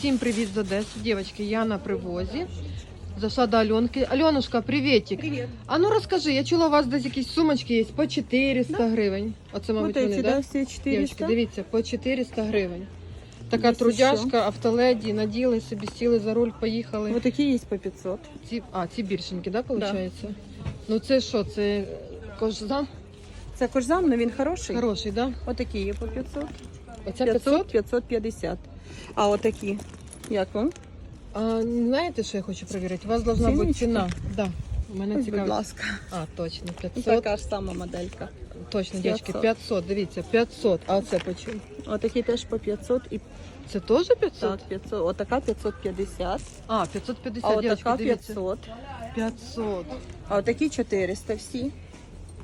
Всім привіт з Одеси. Дівчатки, я на привозі. Зайшла до Альонки. Альонушка, приветик. Привет. А ну розкажи, я чула, у вас десь якісь сумочки є по 400 гривень. Оце, мабуть, вот вони, да? да, все Дівчатки, дивіться, по 400 гривень. Така Є трудяжка, автоледі, наділи собі, сіли за руль, поїхали. Вот такие есть по 500. Ці, а, ці більшенькі, да, виходить? Ну це що, це кожзам? Це кожзам, но він хороший. Хороший, да? Вот такі є по 500. Оця 500, 500? 550. А от такі. Як вам? А, знаєте, що я хочу перевірити? У вас должна бути Ціночки? ціна. Да. Мене Ось, будь ласка. А, точно, 500. Така ж сама моделька. Точно, 500. дівчатки, 500, дивіться, 500. А це по чому? Отакі теж по 500 і Це теж 500? так, 500. Отака 550. А, 550, А дівчатки, отака дивіться. 500. 500. А отакі 400 всі.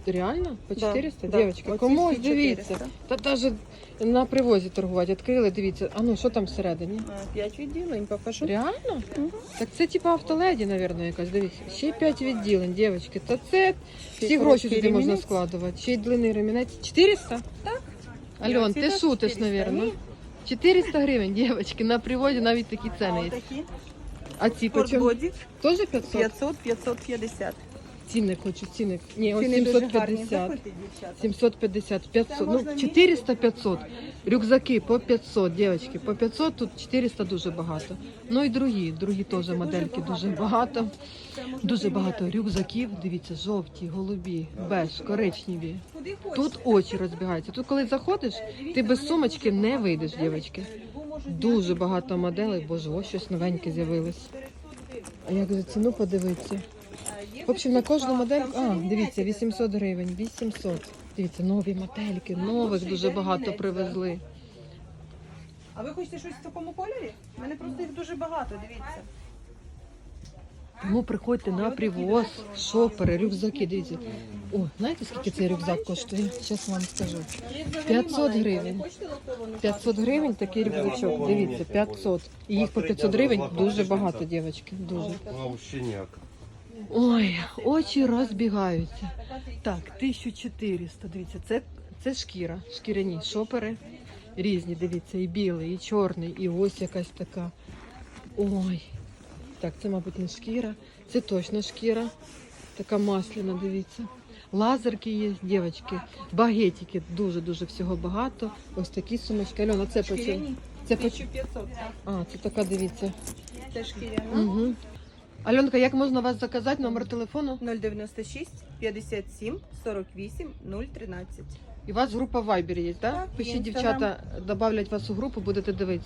Реально? По 400? да. Дівчатки, Оці кому дивіться. Та навіть на привозі торгувати, відкрили, дивіться. А ну, що там всередині? 5 відділень покажу. Реально? Мгм. Так це типа автоледі, мабуть, якась. Дивіться. Ще й 5 відділень, дівчатки. Та це всі гроші сюди можна складувати. Ще й длинний ремінець. 400? Так. Альон, ти шутиш, мабуть. 400 гривень, дівчатки, на привозі навіть такі ціни є. А ці по чому? спортбоді Теж 500? 500, 550. Цінник хочу, цінник. Ні, ось Ціни дуже гарні. 750. Заходьте, дівчата. 750, 500. Ну, можна 400, 500. Рюкзаки по 500, дівчатки, по 500, тут 400 дуже багато. Ну і другі, другі теж модельки дуже багато. Дуже багато рюкзаків, дивіться, жовті, голубі, беж, коричневі. Тут очі розбігаються. Тут, коли заходиш, ти без сумочки не вийдеш, дівчатки. Дуже багато моделей, боже, ось щось новеньке з'явилось. А як за ціну подивитися? В общем, на кожну модельку. А, дивіться, 800 гривень, 800. Дивіться, нові модельки, нових дуже багато привезли. А ви хочете щось в такому кольорі? У мене просто їх дуже багато, дивіться. Тому приходьте на привоз, шопери, рюкзаки. Дивіться. О, знаєте, скільки цей рюкзак коштує? Зараз вам скажу. 500 гривень. 500 гривень такий рюкзачок. Дивіться, 500. І їх по 500 гривень дуже багато, дівчатки. Дуже. Лаущиняк. Ой, очі розбігаються. Так, 1400. Дивіться, це, це шкіра. Шкіряні шопери. Різні, дивіться, і білий, і чорний, і ось якась така. Ой. Так, це, мабуть, не шкіра. Це точно шкіра. Така масляна, дивіться. Лазерки є, дівчатки, багетики, дуже-дуже всього багато. Ось такі сумочки. Альона, це по чому? Це по 1500, так. А, це така, дивіться. Це шкіряна. Угу. Альонка, як можна вас заказати? Номер телефону? 096 57 48 013. І у вас група в Viber є, так? Так, є Пишіть, дівчата, добавлять вас у групу, будете дивитися.